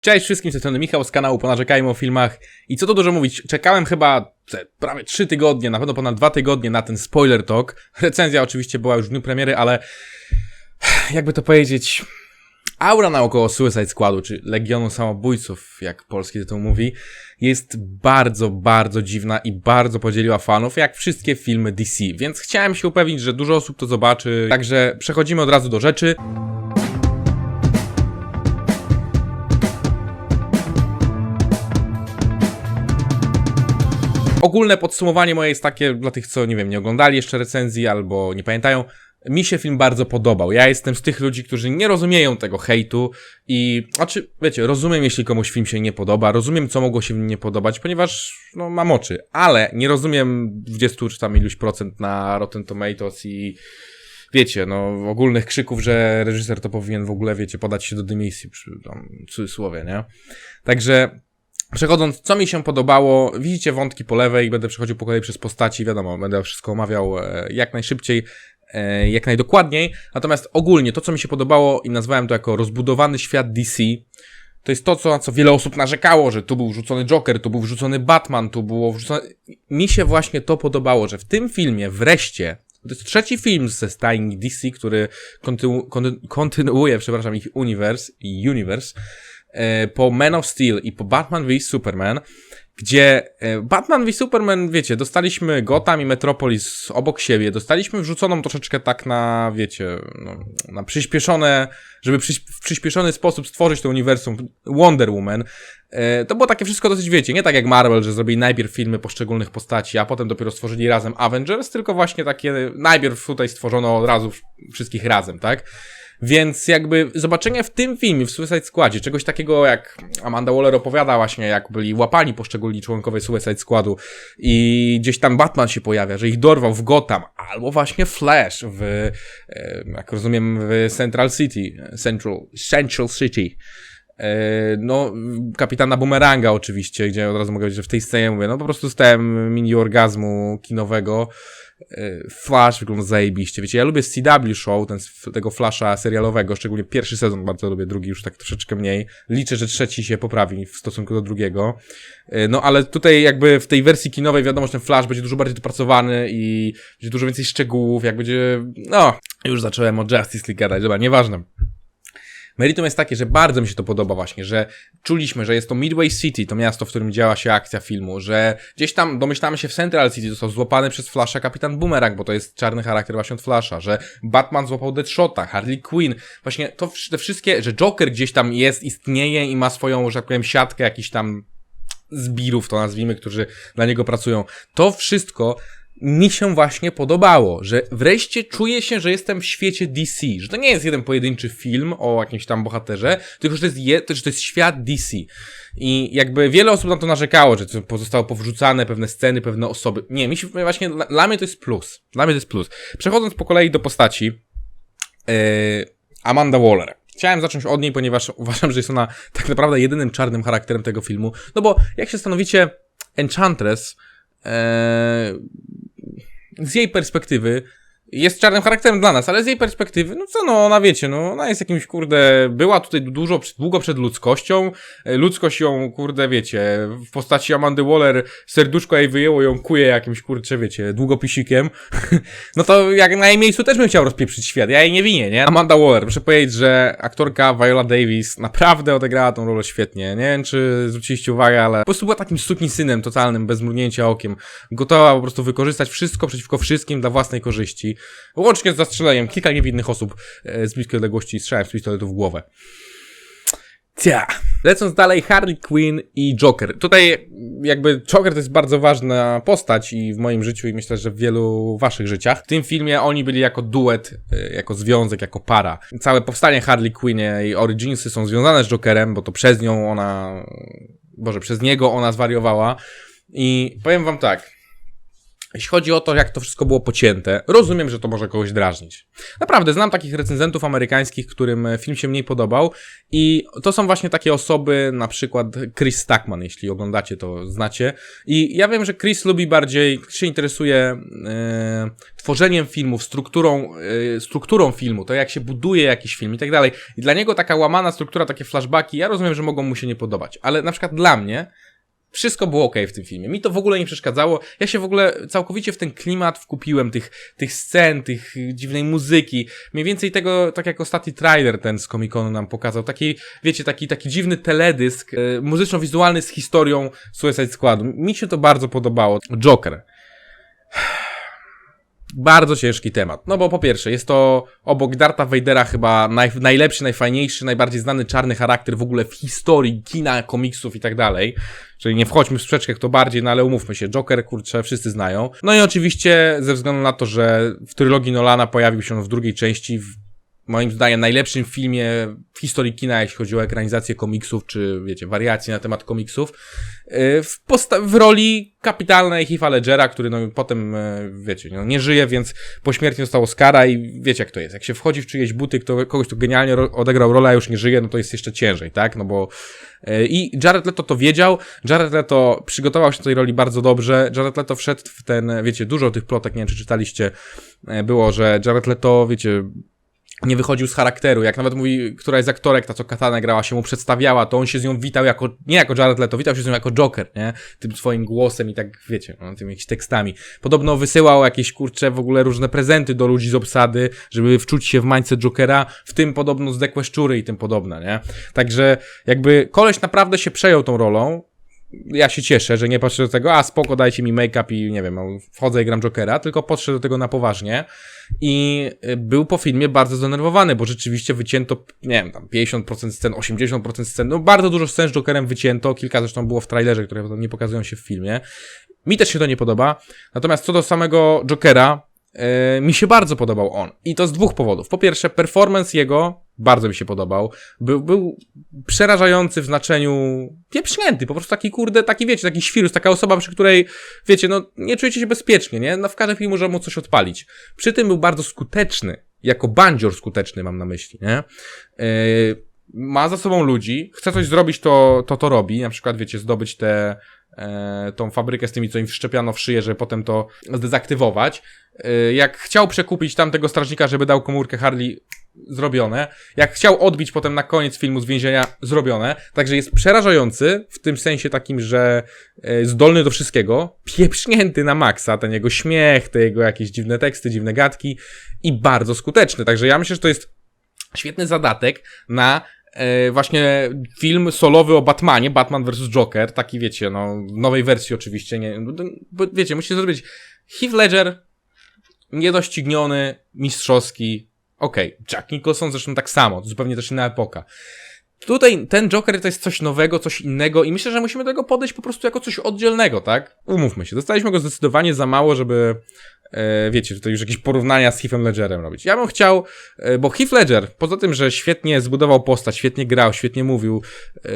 Cześć wszystkim, z tej strony Michał z kanału Ponarzekajmy o filmach i co tu dużo mówić, czekałem chyba prawie 3 tygodnie, na pewno ponad 2 tygodnie na ten spoiler talk. Recenzja oczywiście była już w dniu premiery, ale jakby to powiedzieć, aura naokoło Suicide Squadu, czy Legionu Samobójców, jak polski tytuł mówi, jest bardzo, bardzo dziwna i bardzo podzieliła fanów, jak wszystkie filmy DC, więc chciałem się upewnić, że dużo osób to zobaczy, także przechodzimy od razu do rzeczy. Ogólne podsumowanie moje jest takie dla tych, co nie wiem, nie oglądali jeszcze recenzji albo nie pamiętają. Mi się film bardzo podobał. Ja jestem z tych ludzi, którzy nie rozumieją tego hejtu i, znaczy, wiecie, rozumiem, jeśli komuś film się nie podoba, rozumiem, co mogło się nie podobać, ponieważ, no, mam oczy, ale nie rozumiem 20 czy tam iluś procent na Rotten Tomatoes i wiecie, no, ogólnych krzyków, że reżyser to powinien w ogóle, wiecie, podać się do dymisji, przy tam, cudzysłowie, nie? Także, Przechodząc, co mi się podobało, widzicie wątki po lewej, będę przechodził po kolei przez postaci, wiadomo, będę wszystko omawiał e, jak najszybciej, e, jak najdokładniej. Natomiast ogólnie to, co mi się podobało i nazwałem to jako rozbudowany świat DC, to jest to, co, na co wiele osób narzekało, że tu był wrzucony Joker, tu był wrzucony Batman, tu było wrzucone... Mi się właśnie to podobało, że w tym filmie wreszcie, to jest trzeci film ze stajni DC, który kontynu, konty, kontynuuje, przepraszam, ich uniwers i universe, po Man of Steel i po Batman v Superman, gdzie e, Batman v Superman, wiecie, dostaliśmy Gotham i Metropolis obok siebie, dostaliśmy wrzuconą troszeczkę tak na, wiecie, no, na przyspieszone, żeby w przyspieszony sposób stworzyć to uniwersum Wonder Woman. E, to było takie wszystko dosyć, wiecie, nie tak jak Marvel, że zrobili najpierw filmy poszczególnych postaci, a potem dopiero stworzyli razem Avengers, tylko właśnie takie, najpierw tutaj stworzono od razu wszystkich razem, tak? Więc jakby zobaczenie w tym filmie, w Suicide Squadzie, czegoś takiego jak Amanda Waller opowiada właśnie, jak byli łapani poszczególni członkowie Suicide Squadu i gdzieś tam Batman się pojawia, że ich dorwał w Gotham, albo właśnie Flash w, jak rozumiem, w Central City, Central, Central City. E, no, kapitana Boomeranga oczywiście, gdzie od razu mogę powiedzieć, że w tej scenie mówię, no po prostu stałem mini orgazmu kinowego, Flash wygląda zajebiście. Wiecie, ja lubię CW Show, ten, tego Flasha serialowego, szczególnie pierwszy sezon bardzo lubię, drugi już tak troszeczkę mniej. Liczę, że trzeci się poprawi w stosunku do drugiego. E, no ale tutaj jakby w tej wersji kinowej wiadomo, że ten Flash będzie dużo bardziej dopracowany i będzie dużo więcej szczegółów, jak będzie... No, już zacząłem o Justice League gadać, dobra, nieważne. Meritum jest takie, że bardzo mi się to podoba właśnie, że czuliśmy, że jest to Midway City, to miasto, w którym działa się akcja filmu, że gdzieś tam domyślamy się w Central City został złapany przez Flasha kapitan Boomerang, bo to jest czarny charakter właśnie od Flasha, że Batman złapał Deadshota, Harley Quinn, właśnie to te wszystkie, że Joker gdzieś tam jest, istnieje i ma swoją, że tak powiem, siatkę jakichś tam zbirów, to nazwijmy, którzy dla niego pracują. To wszystko mi się właśnie podobało, że wreszcie czuję się, że jestem w świecie DC, że to nie jest jeden pojedynczy film o jakimś tam bohaterze, tylko że to jest, je, to, że to jest świat DC. I jakby wiele osób na to narzekało, że to zostało powrzucane pewne sceny, pewne osoby. Nie, mi się właśnie, dla, dla mnie to jest plus. Dla mnie to jest plus. Przechodząc po kolei do postaci, yy, Amanda Waller. Chciałem zacząć od niej, ponieważ uważam, że jest ona tak naprawdę jedynym czarnym charakterem tego filmu. No bo jak się stanowicie, Enchantress e, z jej perspektywy jest czarnym charakterem dla nas, ale z jej perspektywy, no co no, ona wiecie, no ona jest jakimś, kurde, była tutaj dużo, długo przed ludzkością, e, ludzkość ją, kurde, wiecie, w postaci Amandy Waller serduszko jej wyjęło, ją kuje jakimś, kurcze, wiecie, długopisikiem, no to jak na jej miejscu też bym chciał rozpieprzyć świat, ja jej nie winię, nie? Amanda Waller, muszę powiedzieć, że aktorka Viola Davis naprawdę odegrała tą rolę świetnie, nie wiem, czy zwróciliście uwagę, ale po prostu była takim synem totalnym, bez mrugnięcia okiem, gotowa po prostu wykorzystać wszystko przeciwko wszystkim dla własnej korzyści, Łącznie z zastrzeleniem kilka niewinnych osób e, z bliskiej odległości strzałem z pistoletu w głowę. Cia. Lecąc dalej, Harley Quinn i Joker. Tutaj jakby Joker to jest bardzo ważna postać i w moim życiu i myślę, że w wielu waszych życiach. W tym filmie oni byli jako duet, e, jako związek, jako para. Całe powstanie Harley Quinn i Originsy są związane z Jokerem, bo to przez nią ona, boże, przez niego ona zwariowała. I powiem wam tak, jeśli chodzi o to, jak to wszystko było pocięte, rozumiem, że to może kogoś drażnić. Naprawdę, znam takich recenzentów amerykańskich, którym film się mniej podobał i to są właśnie takie osoby, na przykład Chris Stackman, jeśli oglądacie, to znacie. I ja wiem, że Chris lubi bardziej, się interesuje e, tworzeniem filmów, strukturą, e, strukturą filmu, to jak się buduje jakiś film i tak dalej. I dla niego taka łamana struktura, takie flashbacki, ja rozumiem, że mogą mu się nie podobać, ale na przykład dla mnie wszystko było ok w tym filmie. Mi to w ogóle nie przeszkadzało. Ja się w ogóle całkowicie w ten klimat wkupiłem tych, tych scen, tych dziwnej muzyki. Mniej więcej tego, tak jak ostatni trailer ten z Comic-Conu nam pokazał. Taki, wiecie, taki, taki dziwny teledysk, e, muzyczno-wizualny z historią Suicide Squadu. Mi się to bardzo podobało. Joker bardzo ciężki temat. No bo po pierwsze, jest to obok Darta Vadera chyba naj, najlepszy, najfajniejszy, najbardziej znany czarny charakter w ogóle w historii kina, komiksów i tak dalej. Czyli nie wchodźmy w sprzeczkę kto bardziej, no ale umówmy się, Joker, kurczę, wszyscy znają. No i oczywiście ze względu na to, że w trylogii Nolana pojawił się on w drugiej części, w moim zdaniem najlepszym filmie w historii kina, jeśli chodzi o ekranizację komiksów, czy wiecie, wariacje na temat komiksów, y, w, w roli kapitalnej Heath'a Ledgera, który no potem, y, wiecie, no, nie żyje, więc po śmierci został Oscara i wiecie jak to jest. Jak się wchodzi w czyjeś buty, kto, kogoś, kto genialnie odegrał rolę, a już nie żyje, no to jest jeszcze ciężej, tak? No bo y, i Jared Leto to wiedział, Jared Leto przygotował się do tej roli bardzo dobrze, Jared Leto wszedł w ten, wiecie, dużo tych plotek, nie wiem czy czytaliście, było, że Jared Leto, wiecie, nie wychodził z charakteru. Jak nawet mówi, która jest aktorek, ta co Katana grała, się mu przedstawiała, to on się z nią witał jako, nie jako Jared Leto, witał się z nią jako Joker, nie? Tym swoim głosem i tak, wiecie, no, tymi jakimiś tekstami. Podobno wysyłał jakieś, kurcze, w ogóle różne prezenty do ludzi z obsady, żeby wczuć się w mańce Jokera, w tym podobno zdekłe szczury i tym podobne, nie? Także jakby koleś naprawdę się przejął tą rolą, ja się cieszę, że nie patrzę do tego, a spoko, dajcie mi make-up i nie wiem, wchodzę i gram Jokera, tylko podszedł do tego na poważnie i y, był po filmie bardzo zdenerwowany, bo rzeczywiście wycięto, nie wiem, tam 50% scen, 80% scen, no bardzo dużo scen z Jokerem wycięto, kilka zresztą było w trailerze, które nie pokazują się w filmie. Mi też się to nie podoba, natomiast co do samego Jokera, mi się bardzo podobał on. I to z dwóch powodów. Po pierwsze, performance jego bardzo mi się podobał. Był, był przerażający w znaczeniu pieprznięty, po prostu taki kurde, taki wiecie, taki świrus, taka osoba, przy której, wiecie, no nie czujecie się bezpiecznie, nie? No w każdym chwili może mu coś odpalić. Przy tym był bardzo skuteczny, jako bandzior skuteczny mam na myśli, nie? Yy, ma za sobą ludzi, chce coś zrobić, to to, to robi, na przykład, wiecie, zdobyć te, e, tą fabrykę z tymi, co im wszczepiano w szyję, żeby potem to zdezaktywować. E, jak chciał przekupić tamtego strażnika, żeby dał komórkę Harley, zrobione. Jak chciał odbić potem na koniec filmu z więzienia, zrobione. Także jest przerażający, w tym sensie takim, że e, zdolny do wszystkiego, pieprznięty na maksa, ten jego śmiech, te jego jakieś dziwne teksty, dziwne gadki i bardzo skuteczny. Także ja myślę, że to jest świetny zadatek na właśnie film solowy o Batmanie, Batman vs. Joker, taki wiecie, no, nowej wersji oczywiście, nie, bo wiecie, musicie zrobić Heath Ledger, niedościgniony, mistrzowski, Okej, okay. Jack Nicholson zresztą tak samo, zupełnie też inna epoka. Tutaj ten Joker to jest coś nowego, coś innego i myślę, że musimy do tego podejść po prostu jako coś oddzielnego, tak? Umówmy się, dostaliśmy go zdecydowanie za mało, żeby e, wiecie, tutaj już jakieś porównania z Heathem Ledgerem robić. Ja bym chciał, e, bo Heath Ledger, poza tym, że świetnie zbudował postać, świetnie grał, świetnie mówił, e,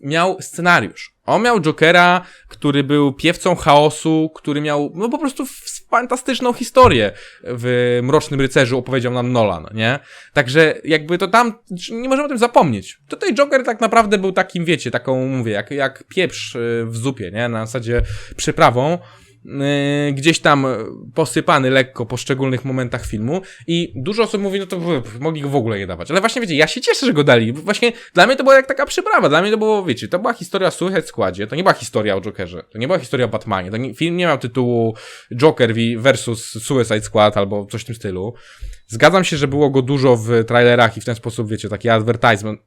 miał scenariusz. On miał Jokera, który był piewcą chaosu, który miał, no po prostu fantastyczną historię w Mrocznym Rycerzu opowiedział nam Nolan, nie? Także jakby to tam, nie możemy o tym zapomnieć. Tutaj Joker tak naprawdę był takim, wiecie, taką, mówię, jak, jak pieprz y, w zupie, nie? Na zasadzie przyprawą. Yy, gdzieś tam posypany lekko po szczególnych momentach filmu i dużo osób mówi, no to mogli go w ogóle nie dawać. Ale właśnie wiecie, ja się cieszę, że go dali. Właśnie dla mnie to była jak taka przyprawa. Dla mnie to było, wiecie, to była historia o Suicide Squadzie, to nie była historia o Jokerze, to nie była historia o Batmanie, to nie, film nie miał tytułu Joker versus Suicide Squad albo coś w tym stylu. Zgadzam się, że było go dużo w trailerach i w ten sposób, wiecie, taki advertisement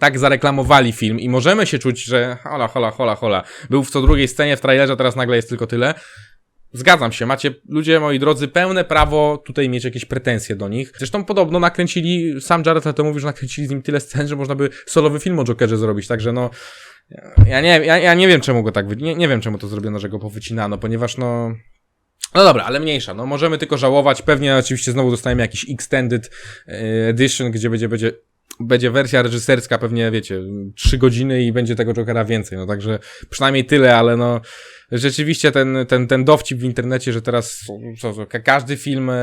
tak zareklamowali film i możemy się czuć, że hola, hola, hola, hola, był w co drugiej scenie w trailerze, teraz nagle jest tylko tyle. Zgadzam się, macie ludzie, moi drodzy, pełne prawo tutaj mieć jakieś pretensje do nich. Zresztą podobno nakręcili, sam Jared Leto mówił, że nakręcili z nim tyle scen, że można by solowy film o Jokerze zrobić, także no... Ja nie, ja, ja nie wiem czemu go tak, nie, nie wiem czemu to zrobiono, że go powycinano, ponieważ no... No dobra, ale mniejsza, no możemy tylko żałować, pewnie oczywiście znowu dostajemy jakiś extended e, edition, gdzie będzie, będzie będzie wersja reżyserska pewnie, wiecie, trzy godziny i będzie tego Jokera więcej, no także przynajmniej tyle, ale no rzeczywiście ten, ten, ten dowcip w internecie, że teraz co, co, ka- każdy film e,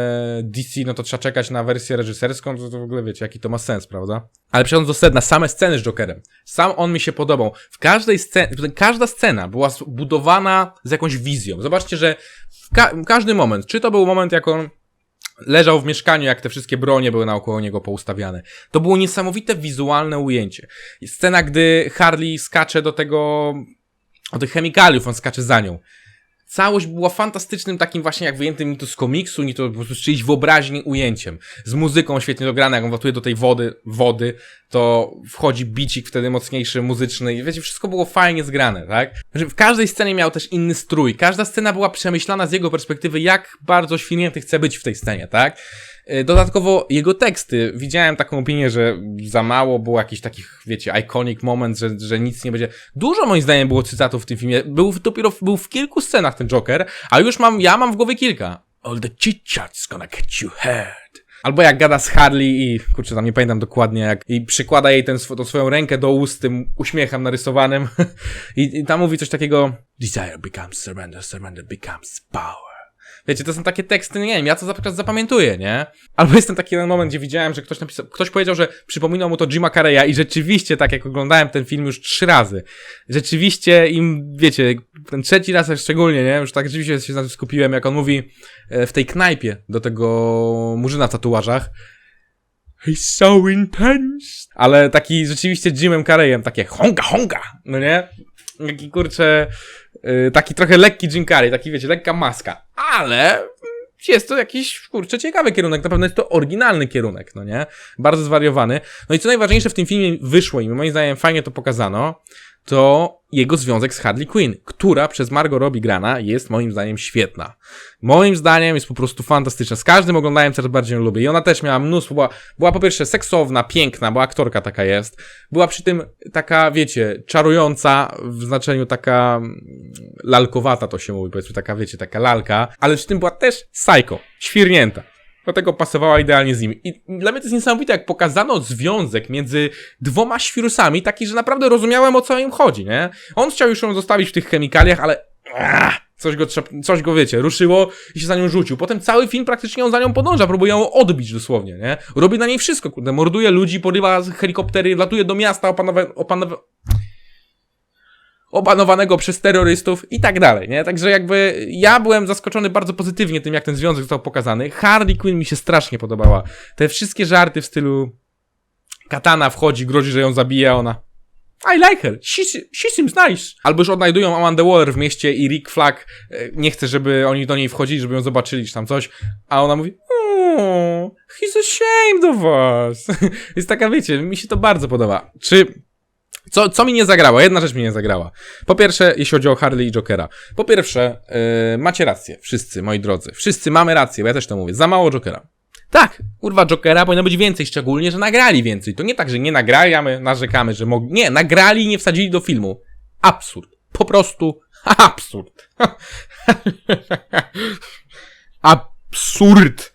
DC, no to trzeba czekać na wersję reżyserską, to, to w ogóle wiecie, jaki to ma sens, prawda? Ale przechodząc do sedna, same sceny z Jokerem. Sam on mi się podobał. W każdej scenie, każda scena była zbudowana z jakąś wizją. Zobaczcie, że w ka- każdy moment, czy to był moment, jak on leżał w mieszkaniu, jak te wszystkie bronie były naokoło niego poustawiane. To było niesamowite wizualne ujęcie. Scena, gdy Harley skacze do tego, do tych chemikaliów, on skacze za nią. Całość była fantastycznym takim właśnie jak wyjętym ni to z komiksu, ni to po prostu z czyjejś wyobraźni ujęciem. Z muzyką świetnie dograna, jak on wlatuje do tej wody, wody, to wchodzi bicik wtedy mocniejszy, muzyczny i wiecie, wszystko było fajnie zgrane, tak? Znaczy, w każdej scenie miał też inny strój. Każda scena była przemyślana z jego perspektywy, jak bardzo świnięty chce być w tej scenie, tak? Y, Dodatkowo jego teksty, widziałem taką opinię, że za mało było jakichś takich, wiecie, iconic moment, że, że nic nie będzie. Dużo moim zdaniem było cytatów w tym filmie. Był dopiero był w kilku scenach ten Joker, a już mam, ja mam w głowie kilka. All the chit chat's gonna get you hurt. Albo jak gada z Harley i, kurczę, tam nie pamiętam dokładnie, jak i przykłada jej ten, tą swoją rękę do ust tym uśmiechem narysowanym I, i tam mówi coś takiego Desire becomes surrender, surrender becomes power. Wiecie, to są takie teksty, nie wiem, ja to za- zapamiętuję, nie? Albo jest ten taki jeden moment, gdzie widziałem, że ktoś napisał, ktoś powiedział, że przypominał mu to Jima Carreya i rzeczywiście, tak jak oglądałem ten film już trzy razy, rzeczywiście im, wiecie, ten trzeci raz szczególnie, nie? Już tak rzeczywiście się na tym skupiłem, jak on mówi e, w tej knajpie do tego murzyna w tatuażach, He's so intense. Ale taki rzeczywiście Jimem Carreyem, takie honga, honga, no nie? Taki kurczę, y, taki trochę lekki Jim Carrey, taki wiecie, lekka maska. Ale jest to jakiś, kurczę, ciekawy kierunek, na pewno jest to oryginalny kierunek, no nie? Bardzo zwariowany. No i co najważniejsze w tym filmie wyszło i moim zdaniem fajnie to pokazano, to jego związek z Harley Quinn, która przez Margot Robbie grana jest moim zdaniem świetna. Moim zdaniem jest po prostu fantastyczna. Z każdym oglądałem coraz bardziej ją lubię. I ona też miała mnóstwo, była, była po pierwsze seksowna, piękna, bo aktorka taka jest. Była przy tym taka, wiecie, czarująca, w znaczeniu taka mm, lalkowata to się mówi, powiedzmy taka, wiecie, taka lalka, ale przy tym była też psycho, świrnięta. Dlatego pasowała idealnie z nim. I dla mnie to jest niesamowite, jak pokazano związek między dwoma świrusami, taki, że naprawdę rozumiałem o co im chodzi, nie? On chciał już ją zostawić w tych chemikaliach, ale ah, coś go, coś go, wiecie, ruszyło i się za nią rzucił. Potem cały film praktycznie on za nią podąża, próbuje ją odbić dosłownie, nie? Robi na niej wszystko, kurde, morduje ludzi, porywa helikoptery, latuje do miasta opanowa- opanowa- opanowanego przez terrorystów i tak dalej, nie? Także jakby ja byłem zaskoczony bardzo pozytywnie tym, jak ten związek został pokazany. Harley Quinn mi się strasznie podobała. Te wszystkie żarty w stylu Katana wchodzi, grozi, że ją zabije, a ona I like her, she, she seems nice. Albo już odnajdują Amanda Waller w mieście i Rick Flag e, nie chce, żeby oni do niej wchodzili, żeby ją zobaczyli, czy tam coś, a ona mówi oh, he's ashamed of us. Jest taka, wiecie, mi się to bardzo podoba. Czy co, co mi nie zagrało? Jedna rzecz mi nie zagrała. Po pierwsze, jeśli chodzi o Harley i Jokera. Po pierwsze, yy, macie rację, wszyscy, moi drodzy. Wszyscy mamy rację, bo ja też to mówię. Za mało Jokera. Tak, kurwa, Jokera powinno być więcej, szczególnie, że nagrali więcej. To nie tak, że nie nagrali, a my narzekamy, że mogli. Nie, nagrali i nie wsadzili do filmu. Absurd. Po prostu absurd. Absurd.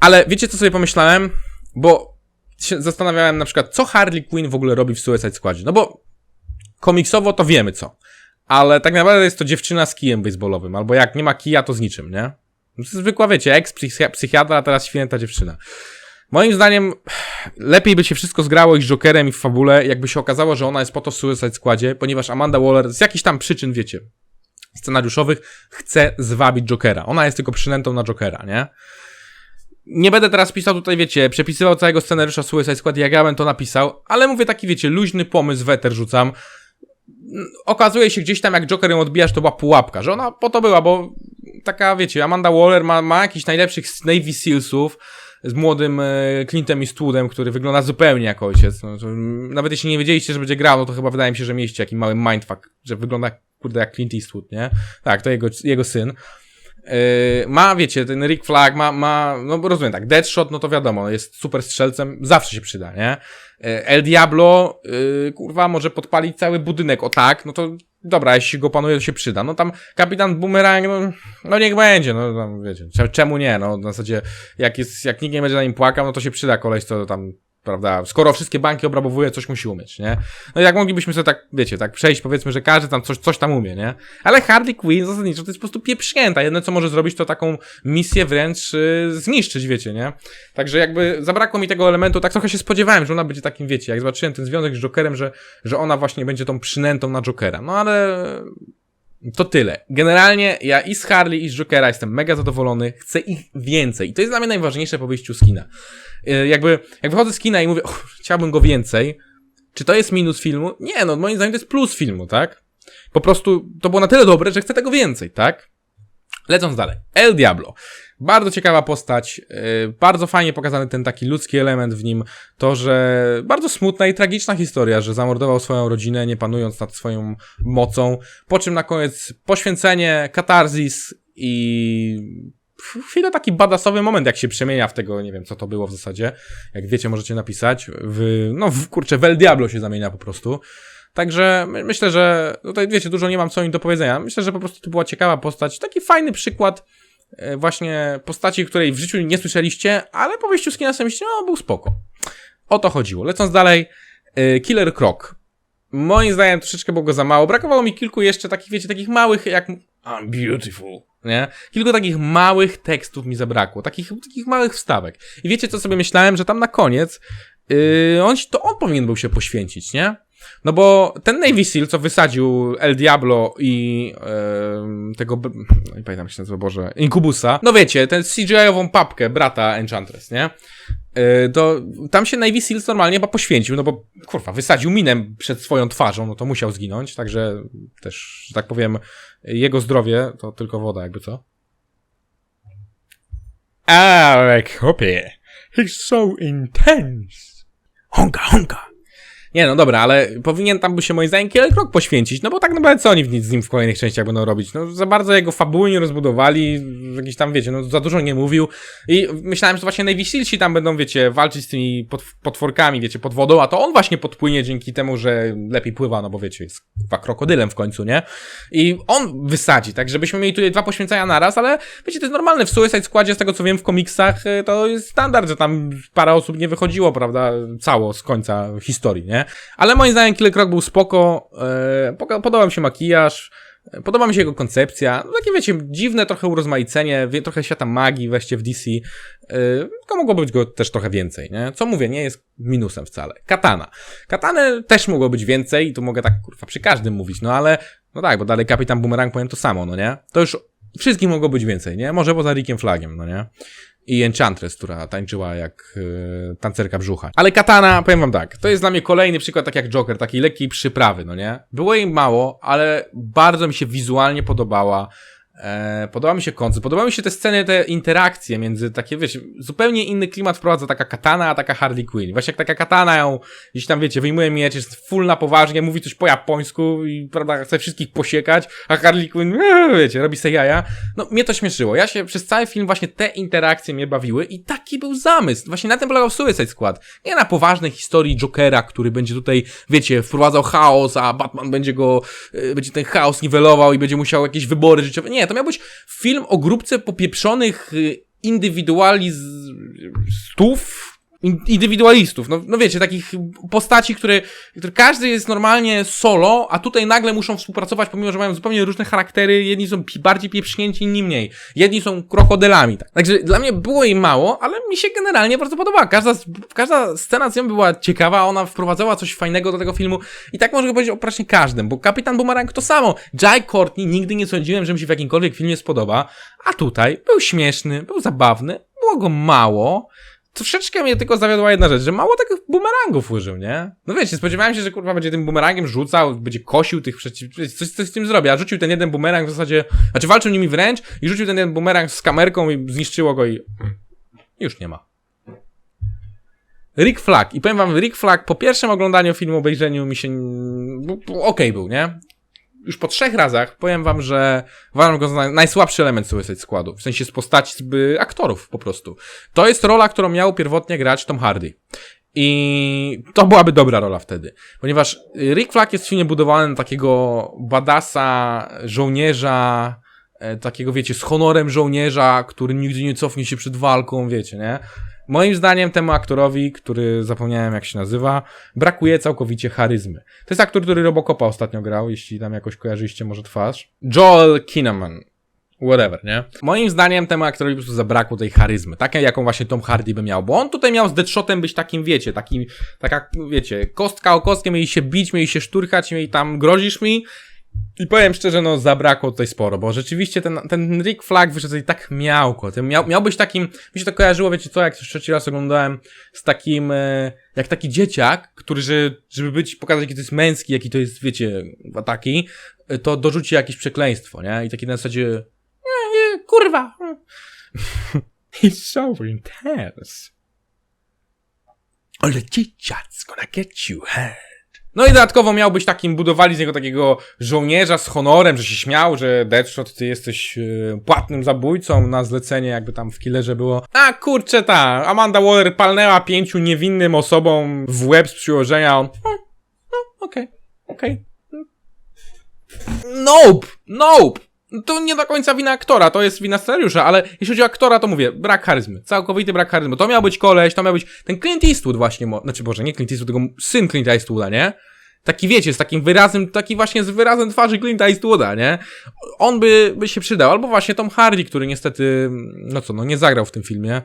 Ale wiecie, co sobie pomyślałem? Bo się zastanawiałem na przykład, co Harley Quinn w ogóle robi w Suicide Squadzie. No bo komiksowo to wiemy co. Ale tak naprawdę jest to dziewczyna z kijem baseballowym. Albo jak nie ma kija, to z niczym, nie? Zwykła, wiecie, ex-psychiatra, a teraz święta dziewczyna. Moim zdaniem lepiej by się wszystko zgrało i z Jokerem i w fabule, jakby się okazało, że ona jest po to w Suicide Squadzie, ponieważ Amanda Waller z jakichś tam przyczyn, wiecie, scenariuszowych chce zwabić Jokera. Ona jest tylko przynętą na Jokera, nie? Nie będę teraz pisał tutaj, wiecie, przepisywał całego scenariusza Suicide Squad, jak ja bym to napisał, ale mówię taki, wiecie, luźny pomysł, weter rzucam. Mm, Okazuje się gdzieś tam, jak Joker ją odbijasz, to była pułapka, że ona po to była, bo taka, wiecie, Amanda Waller ma, ma jakichś najlepszych z Navy Sealsów z młodym e, Clintem Eastwoodem, który wygląda zupełnie jak ojciec. No, mm, nawet jeśli nie wiedzieliście, że będzie grał, no to chyba wydaje mi się, że mieliście jakiś mały mindfuck, że wygląda kurde jak Clint Eastwood, nie? Tak, to jego, jego syn. Yy, ma, wiecie, ten Rick Flag ma, ma, no rozumiem, tak, Deadshot, no to wiadomo, jest super strzelcem, zawsze się przyda, nie? Yy, El Diablo, yy, kurwa, może podpalić cały budynek, o tak, no to dobra, jeśli go panuje, to się przyda. No tam Kapitan Boomerang, no, no niech będzie, no tam, wiecie, cze- czemu nie, no na zasadzie, jak jest, jak nikt nie będzie na nim płakał, no to się przyda koleś, co tam prawda? Skoro wszystkie banki obrabowuje, coś musi umieć, nie? No i jak moglibyśmy sobie tak, wiecie, tak przejść, powiedzmy, że każdy tam coś, coś tam umie, nie? Ale Harley Quinn zasadniczo to jest po prostu pieprznięta. Jedno, co może zrobić, to taką misję wręcz yy, zniszczyć, wiecie, nie? Także jakby zabrakło mi tego elementu, tak trochę się spodziewałem, że ona będzie takim, wiecie, jak zobaczyłem ten związek z Jokerem, że, że ona właśnie będzie tą przynętą na Jokera. No ale to tyle. Generalnie ja i z Harley, i z Jokera jestem mega zadowolony, chcę ich więcej. I to jest dla mnie najważniejsze po wyjściu z kina. Yy, jakby, jak wychodzę z kina i mówię, chciałbym go więcej, czy to jest minus filmu? Nie, no moim zdaniem to jest plus filmu, tak? Po prostu to było na tyle dobre, że chcę tego więcej, tak? Lecąc dalej. El Diablo. Bardzo ciekawa postać, yy, bardzo fajnie pokazany ten taki ludzki element w nim. To, że bardzo smutna i tragiczna historia, że zamordował swoją rodzinę, nie panując nad swoją mocą. Po czym na koniec poświęcenie, katarzis i chwilę taki badasowy moment, jak się przemienia w tego, nie wiem co to było w zasadzie. Jak wiecie, możecie napisać. W, no, w, kurczę, w El Diablo się zamienia po prostu. Także my, myślę, że tutaj wiecie, dużo nie mam co im do powiedzenia. Myślę, że po prostu to była ciekawa postać. Taki fajny przykład właśnie postaci, której w życiu nie słyszeliście, ale po wyjściu z kina sobie myślicie, no był spoko. O to chodziło. Lecąc dalej, e, Killer Croc. Moim zdaniem troszeczkę było go za mało. Brakowało mi kilku jeszcze takich, wiecie, takich małych, jak I'm beautiful, nie? Kilku takich małych tekstów mi zabrakło, takich, takich małych wstawek. I wiecie, co sobie myślałem, że tam na koniec yy, on, to on powinien był się poświęcić, nie? No bo ten Navy Seal, co wysadził El Diablo i yy, tego, no nie pamiętam się nazywa, Boże, Inkubusa, no wiecie, ten CGI-ową papkę brata Enchantress, nie? Yy, to tam się Navy Seals normalnie chyba poświęcił, no bo kurwa, wysadził minę przed swoją twarzą, no to musiał zginąć, także też, że tak powiem, jego zdrowie to tylko woda, jakby co. Ale kopie, he's so intense. Honka, honka. Nie, no dobra, ale powinien tam by się moim zdaniem Killer Croc poświęcić, no bo tak naprawdę co oni z nim w kolejnych częściach będą robić? No za bardzo jego fabuły nie rozbudowali, jakiś tam, wiecie, no za dużo nie mówił i myślałem, że właśnie Navy Sealsi tam będą, wiecie, walczyć z tymi potworkami, wiecie, pod wodą, a to on właśnie podpłynie dzięki temu, że lepiej pływa, no bo wiecie, jest krokodylem w końcu, nie? I on wysadzi, tak, żebyśmy mieli tutaj dwa poświęcenia naraz, ale wiecie, to jest normalne, w Suicide Squadzie, z tego co wiem w komiksach, y, to jest standard, że tam parę osób nie wychodziło, prawda, cało z końca historii, nie? Ale moim zdaniem Killer Croc był spoko, e, podobał mi się makijaż, e, podoba mi się jego koncepcja, no takie wiecie, dziwne trochę urozmaicenie, trochę świata magii weźcie w DC, e, tylko mogło być go też trochę więcej, nie? Co mówię, nie jest minusem wcale. Katana. Katany też mogło być więcej i tu mogę tak kurwa przy każdym mówić, no ale, no tak, bo dalej Kapitan Boomerang powiem to samo, no nie? To już wszystkim mogło być więcej, nie? Może poza Rickiem Flagiem, no nie? I Enchantress, która tańczyła jak yy, tancerka brzucha. Ale Katana, powiem wam tak, to jest dla mnie kolejny przykład, tak jak Joker, takiej lekkiej przyprawy, no nie? Było jej mało, ale bardzo mi się wizualnie podobała. E, podoba mi się koncept, podobały mi się te sceny, te interakcje między takie, wiesz, zupełnie inny klimat wprowadza taka katana, a taka Harley Quinn. Właśnie jak taka katana ją gdzieś tam, wiecie, wyjmuje miecz, jest full na poważnie, mówi coś po japońsku i, prawda, chce wszystkich posiekać, a Harley Quinn, wiecie, robi se jaja. No, mnie to śmieszyło. Ja się przez cały film właśnie te interakcje mnie bawiły i taki był zamysł. Właśnie na tym polegał Suicide Squad. Nie na poważnej historii Jokera, który będzie tutaj, wiecie, wprowadzał chaos, a Batman będzie go, yy, będzie ten chaos niwelował i będzie musiał jakieś wybory życiowe. Nie, to miał być film o grupce popieprzonych y, indywidualistów, indywidualistów, no, no wiecie, takich postaci, które, które każdy jest normalnie solo, a tutaj nagle muszą współpracować, pomimo, że mają zupełnie różne charaktery, jedni są bardziej pieprznięci, inni mniej, jedni są krokodylami, tak. Także dla mnie było jej mało, ale mi się generalnie bardzo podobała, każda, każda scena z nią była ciekawa, ona wprowadzała coś fajnego do tego filmu. I tak mogę powiedzieć o praktycznie każdym, bo Kapitan Boomerang to samo, Jai Courtney nigdy nie sądziłem, że mi się w jakimkolwiek filmie spodoba, a tutaj był śmieszny, był zabawny, było go mało, troszeczkę mnie tylko zawiodła jedna rzecz, że mało takich bumerangów użył, nie? No wiecie, spodziewałem się, że kurwa będzie tym bumerangiem rzucał, będzie kosił tych przeciw... Coś, coś z tym zrobi, a rzucił ten jeden bumerang w zasadzie... Znaczy walczył nimi wręcz i rzucił ten jeden bumerang z kamerką i zniszczyło go i... Już nie ma. Rick Flag. I powiem wam, Rick Flag po pierwszym oglądaniu filmu, obejrzeniu mi się... Okej okay był, nie? Już po trzech razach powiem wam, że uważam go za najsłabszy element Suicide Squadu. W sensie z postaci aktorów po prostu. To jest rola, którą miał pierwotnie grać Tom Hardy. I to byłaby dobra rola wtedy. Ponieważ Rick Flag jest silnie budowany na takiego badasa, żołnierza, e, takiego wiecie, z honorem żołnierza, który nigdy nie cofnie się przed walką, wiecie, nie? Moim zdaniem temu aktorowi, który zapomniałem jak się nazywa, brakuje całkowicie charyzmy. To jest aktor, który Robocopa ostatnio grał, jeśli tam jakoś kojarzyście może twarz. Joel Kinnaman. Whatever, nie? Moim zdaniem temu aktorowi po prostu zabrakło tej charyzmy, takiej jaką właśnie Tom Hardy by miał, bo on tutaj miał z Deadshotem być takim, wiecie, takim, taka, wiecie, kostka o kostkę, mieli się bić, mieli się szturchać, mieli tam, grozisz mi, i powiem szczerze, no zabrakło tutaj sporo, bo rzeczywiście ten, ten Rick Flag wyszedł tutaj tak miałko. Ten miał, miał być takim, mi się to kojarzyło, wiecie co, jak trzeci raz oglądałem, z takim, e, jak taki dzieciak, który, że, żeby być, pokazać jaki to jest męski, jaki to jest, wiecie, ataki, e, to dorzuci jakieś przekleństwo, nie? I taki na zasadzie, nie, nie, kurwa. He's so intense. Ale dzieciac's gonna get you head. No i dodatkowo miał być takim, budowali z niego takiego żołnierza z honorem, że się śmiał, że Deadshot, ty jesteś yy, płatnym zabójcą na zlecenie, jakby tam w killerze było. A kurczę ta, Amanda Waller palnęła pięciu niewinnym osobom w łeb z przyłożenia, on, no, okej, okej. Nope, nope. To nie do końca wina aktora, to jest wina scenariusza, ale jeśli chodzi o aktora, to mówię, brak charyzmy. Całkowity brak charyzmy. To miał być koleś, to miał być ten Clint Eastwood właśnie, mo- znaczy Boże, nie Clint Eastwood, tylko syn Clint Eastwooda, nie? Taki wiecie, z takim wyrazem, taki właśnie z wyrazem twarzy Clint Eastwooda, nie? On by, by się przydał, albo właśnie Tom Hardy, który niestety, no co, no nie zagrał w tym filmie.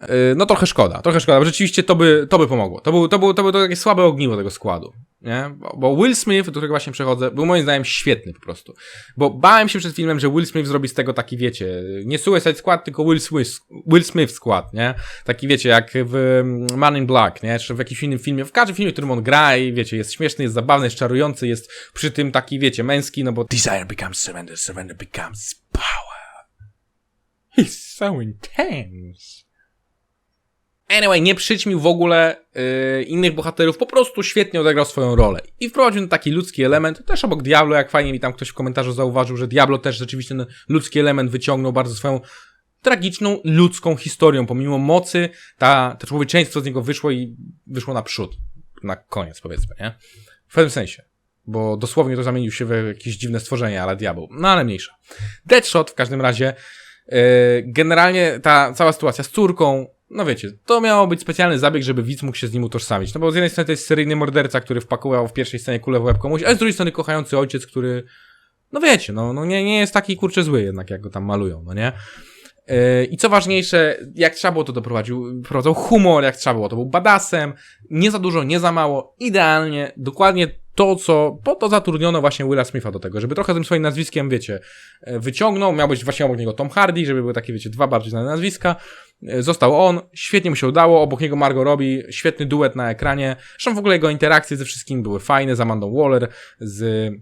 Yy, No trochę szkoda, trochę szkoda, bo rzeczywiście to by, to by pomogło. To był, to był, to był takie słabe ogniwo tego składu, nie? Bo, bo Will Smith, do którego właśnie przechodzę, był moim zdaniem świetny po prostu. Bo bałem się przed filmem, że Will Smith zrobi z tego taki, wiecie, nie Suicide Squad, tylko Will Smith, Will Smith Squad, nie? Taki, wiecie, jak w mm, Man in Black, nie? Czy w jakimś innym filmie, w każdym filmie, w którym on gra i, wiecie, jest śmieszny, jest zabawny, jest czarujący, jest przy tym taki, wiecie, męski, no bo Desire becomes surrender, surrender becomes power. He's so intense. Anyway, nie przyćmił w ogóle yy, innych bohaterów, po prostu świetnie odegrał swoją rolę. I wprowadził taki ludzki element, też obok Diablo, jak fajnie mi tam ktoś w komentarzu zauważył, że Diablo też rzeczywiście ten ludzki element wyciągnął bardzo swoją tragiczną, ludzką historią. Pomimo mocy, ta, to człowieczeństwo z niego wyszło i wyszło naprzód. Na koniec, powiedzmy, nie? W pewnym sensie. Bo dosłownie to zamienił się w jakieś dziwne stworzenie, ale diabeł. No ale mniejsza. Deadshot w każdym razie. Yy, generalnie ta cała sytuacja z córką, no wiecie, to miało być specjalny zabieg, żeby widz mógł się z nim utożsamić. No bo z jednej strony to jest seryjny morderca, który wpakował w pierwszej scenie kulę w łeb komuś, a z drugiej strony kochający ojciec, który, no wiecie, no, no nie, nie jest taki kurczę zły jednak, jak go tam malują, no nie? Yy, I co ważniejsze, jak trzeba było to doprowadził, prowadzał humor, jak trzeba było, to był badasem, nie za dużo, nie za mało, idealnie, dokładnie to, co, po to zatrudniono właśnie Willa Smitha do tego, żeby trochę tym swoim nazwiskiem, wiecie, e, wyciągnął, miał być właśnie obok niego Tom Hardy, żeby były takie, wiecie, dwa bardziej znane nazwiska, E, został on, świetnie mu się udało, obok niego Margot Robbie, świetny duet na ekranie, zresztą w ogóle jego interakcje ze wszystkimi były fajne, z Amandą Waller, z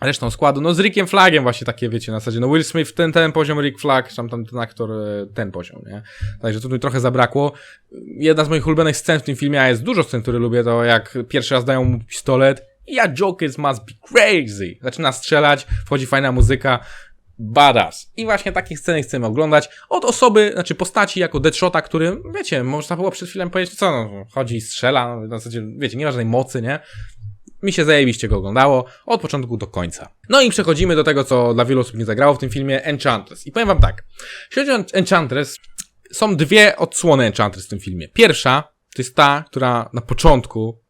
resztą składu, no z Rickiem Flagiem właśnie takie, wiecie, na zasadzie, no Will Smith ten, ten poziom, Rick Flag, tam, tam ten aktor e, ten poziom, nie? Także tutaj trochę zabrakło. Jedna z moich ulubionych scen w tym filmie, a jest dużo scen, które lubię, to jak pierwszy raz dają mu pistolet ja Jokers must be crazy. Zaczyna strzelać, wchodzi fajna muzyka, badass. I właśnie takie sceny chcemy oglądać od osoby, znaczy postaci jako Deadshota, który, wiecie, można było przed chwilą powiedzieć, co no, chodzi i strzela, no, w zasadzie, wiecie, nie ma żadnej mocy, nie? Mi się zajebiście go oglądało, od początku do końca. No i przechodzimy do tego, co dla wielu osób nie zagrało w tym filmie, Enchantress. I powiem wam tak, jeśli chodzi o Enchantress, są dwie odsłony Enchantress w tym filmie. Pierwsza, to jest ta, która na początku,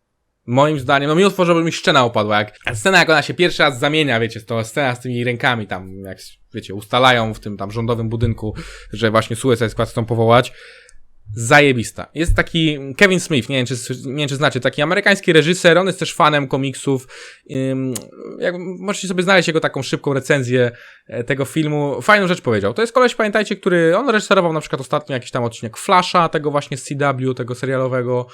moim zdaniem, no mi otworzyła, żeby mi szczena opadła, jak scena, jak ona się pierwszy raz zamienia, wiecie, to scena z tymi rękami tam, jak, wiecie, ustalają w tym tam rządowym budynku, że właśnie Suicide Squad chcą powołać, zajebista. Jest taki Kevin Smith, nie wiem, czy, nie wiem, czy znacie, taki amerykański reżyser, on jest też fanem komiksów. Jak, możecie sobie znaleźć jego taką szybką recenzję e, tego filmu. Fajną rzecz powiedział. To jest koleś, pamiętajcie, który, on reżyserował na przykład ostatnio jakiś tam odcinek Flasha, tego właśnie z CW, tego serialowego.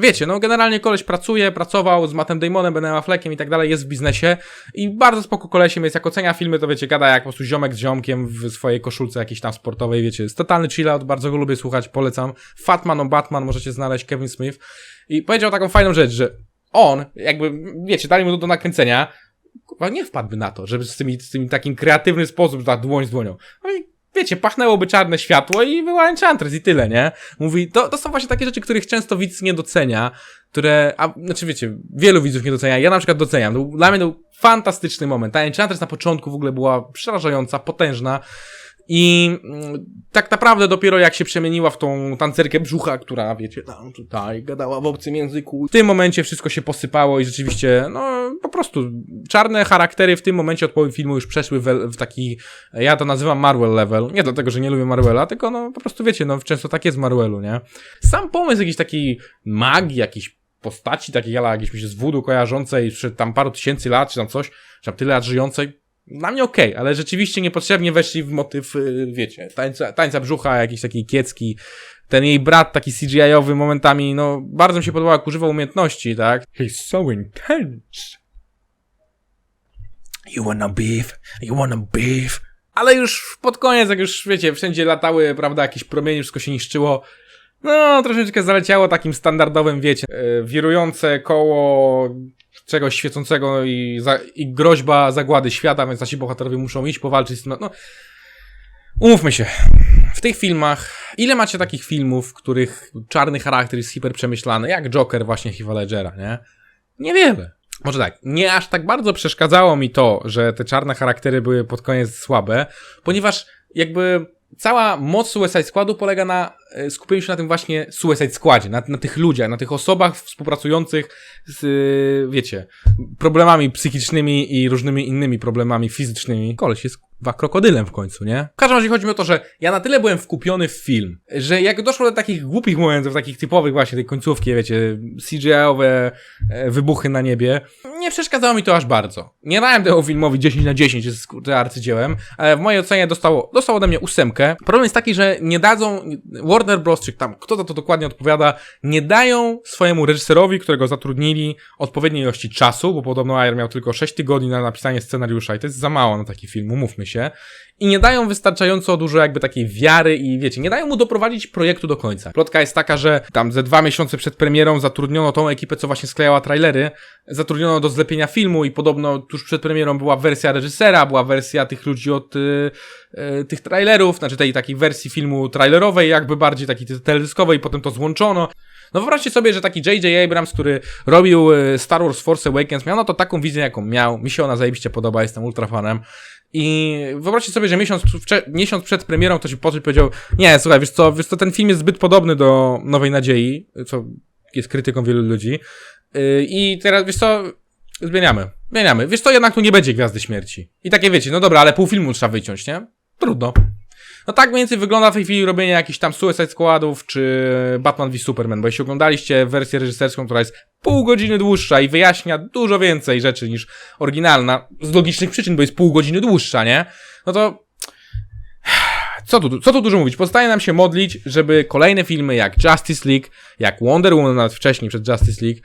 Wiecie, no generalnie koleś pracuje, pracował z Mattem Damonem, Benem Affleckiem i tak dalej, jest w biznesie i bardzo spoko kolesiem jest, jak ocenia filmy, to wiecie, gada jak po prostu ziomek z ziomkiem w swojej koszulce jakiejś tam sportowej, wiecie, jest totalny chillout, bardzo go lubię słuchać, polecam. Fatman o Batman możecie znaleźć, Kevin Smith. I powiedział taką fajną rzecz, że on, jakby, wiecie, dali mu do nakręcenia, nie wpadłby na to, żeby z tymi, z tymi takim kreatywny sposób, ta dłoń z dłonią. No i wiecie, pachnęłoby czarne światło i była Enchantress i tyle, nie? Mówi, to, to są właśnie takie rzeczy, których często widz nie docenia, które, a, znaczy wiecie, wielu widzów nie docenia, ja na przykład doceniam. Dla mnie to był fantastyczny moment. Ta Enchantress na początku w ogóle była przerażająca, potężna I mm, tak naprawdę dopiero jak się przemieniła w tą tancerkę brzucha, która, wiecie, tam tutaj gadała w obcym języku, w tym momencie wszystko się posypało i rzeczywiście, no po prostu czarne charaktery w tym momencie od połowy filmu już przeszły w, w taki, ja to nazywam Marvel level. Nie dlatego, że nie lubię Marvela, tylko no po prostu wiecie, no często tak jest w Marvelu, nie? Sam pomysł jakiś taki magii, jakiś postaci takiej ale jakiejś mi się z wudu kojarzącej przed tam paru tysięcy lat, czy tam coś, czy tam tyle lat żyjącej, dla mnie okej, ale rzeczywiście niepotrzebnie weszli w motyw, y, wiecie, tańca, tańca brzucha, jakiś taki kiecki. Ten jej brat taki CGI-owy momentami, no, bardzo mi się podobał, jak używał umiejętności, tak? He's so intense. You wanna beef? You wanna beef? Ale już pod koniec, jak już, wiecie, wszędzie latały, prawda, jakieś promienie, wszystko się niszczyło, no, troszeczkę zaleciało takim standardowym, wiecie, yy, wirujące koło czegoś świecącego i, za, i groźba zagłady świata, więc nasi bohaterowie muszą iść powalczyć z tym. No, umówmy się. W tych filmach, ile macie takich filmów, w których czarny charakter jest hiper przemyślany, jak Joker właśnie Heath'a Ledgera, nie? Niewiele. Może tak, nie aż tak bardzo przeszkadzało mi to, że te czarne charaktery były pod koniec słabe, ponieważ jakby cała moc Suicide Squadu polega na e, skupieniu się na tym właśnie Suicide Squadzie, na, na tych ludziach, na tych osobach współpracujących z, wiecie, problemami psychicznymi i różnymi innymi problemami fizycznymi. Koleś jest kurwa krokodylem w końcu, nie? W każdym razie chodzi mi o to, że ja na tyle byłem wkupiony w film, że jak doszło do takich głupich momentów, takich typowych właśnie tej końcówki, wiecie, CGI-owe e, wybuchy na niebie, nie przeszkadzało mi to aż bardzo. Nie dałem tego filmowi 10 na 10, jest arcydziełem, ale w mojej ocenie dostało, dostał ode mnie ósemkę. Problem jest taki, że nie dadzą, Warner Bros., czy tam, kto za to dokładnie odpowiada, nie dają swojemu reżyserowi, którego zatrudnili, odpowiedniej ilości czasu, bo podobno Ayer miał tylko 6 tygodni na napisanie scenariusza i to jest za mało na taki film, umówmy się. I nie dają wystarczająco dużo jakby takiej wiary i wiecie, nie dają mu doprowadzić projektu do końca. Plotka jest taka, że tam ze dwa miesiące przed premierą zatrudniono tą ekipę, co właśnie sklejała trailery, zatrudniono do zlepienia filmu i podobno tuż przed premierą była wersja reżysera, była wersja tych ludzi od y, y, tych trailerów, znaczy tej takiej wersji filmu trailerowej, jakby bardziej takiej teledyskowej, potem to złączono. No wyobraźcie sobie, że taki J.J. Abrams, który robił y, Star Wars Force Awakens, miał no to taką wizję, jaką miał. Mi się ona zajebiście podoba, jestem ultra fanem. I wyobraźcie sobie, że miesiąc, miesiąc przed premierą ktoś podszedł i powiedział nie, słuchaj, wiesz co, wiesz co, ten film jest zbyt podobny do Nowej Nadziei, co jest krytyką wielu ludzi. Yy, I teraz, wiesz co, zmieniamy. Zmieniamy. Wiesz co, jednak tu nie będzie Gwiazdy Śmierci. I takie wiecie, no dobra, ale pół filmu trzeba wyciąć, nie? Trudno. No tak mniej więcej wygląda w tej chwili robienie jakichś tam Suicide Squadów, czy Batman v Superman, bo jeśli oglądaliście wersję reżyserską, która jest pół godziny dłuższa i wyjaśnia dużo więcej rzeczy niż oryginalna, z logicznych przyczyn, bo jest pół godziny dłuższa, nie? No to co tu, co tu dużo mówić? Pozostaje nam się modlić, żeby kolejne filmy jak Justice League, jak Wonder Woman nawet wcześniej przed Justice League,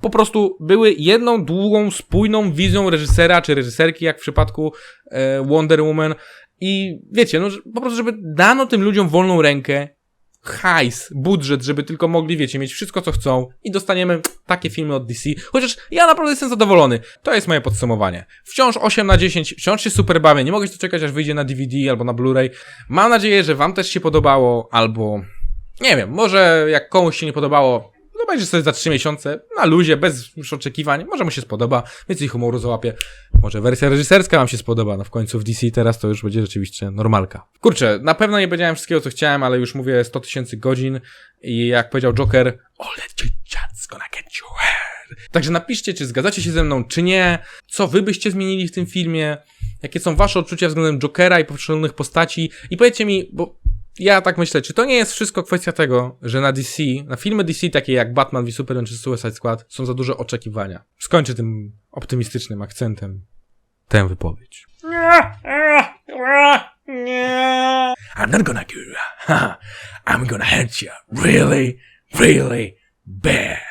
po prostu były jedną długą, spójną wizją reżysera czy reżyserki, jak w przypadku e, Wonder Woman, i wiecie, no po prostu, żeby dano tym ludziom wolną rękę, hajs, budżet, żeby tylko mogli, wiecie, mieć wszystko, co chcą i dostaniemy takie filmy od DC. Chociaż ja naprawdę jestem zadowolony. To jest moje podsumowanie. Wciąż 8 na 10, wciąż się super bawię. Nie mogę się doczekać, aż wyjdzie na DVD albo na Blu-ray. Mam nadzieję, że wam też się podobało, albo nie wiem, może jak komuś się nie podobało, Obejrzyj sobie za 3 miesiące, na luzie, bez oczekiwań, może mu się spodoba, więcej humoru załapie. Może wersja reżyserska wam się spodoba, no w końcu w DC teraz to już będzie rzeczywiście normalka. Kurczę, na pewno nie powiedziałem wszystkiego, co chciałem, ale już mówię 100 tysięcy godzin i jak powiedział Joker, all that chance gonna get you. Także napiszcie, czy zgadzacie się ze mną, czy nie, co wy byście zmienili w tym filmie, jakie są wasze odczucia względem Jokera i poszczególnych postaci i powiedzcie mi, bo ja tak myślę, czy to nie jest wszystko kwestia tego, że na DC, na filmy DC takie jak Batman v Superman czy Suicide Squad są za duże oczekiwania. Skończę tym optymistycznym akcentem tę wypowiedź. I'm not gonna kill you. I'm gonna hurt you really, really bad.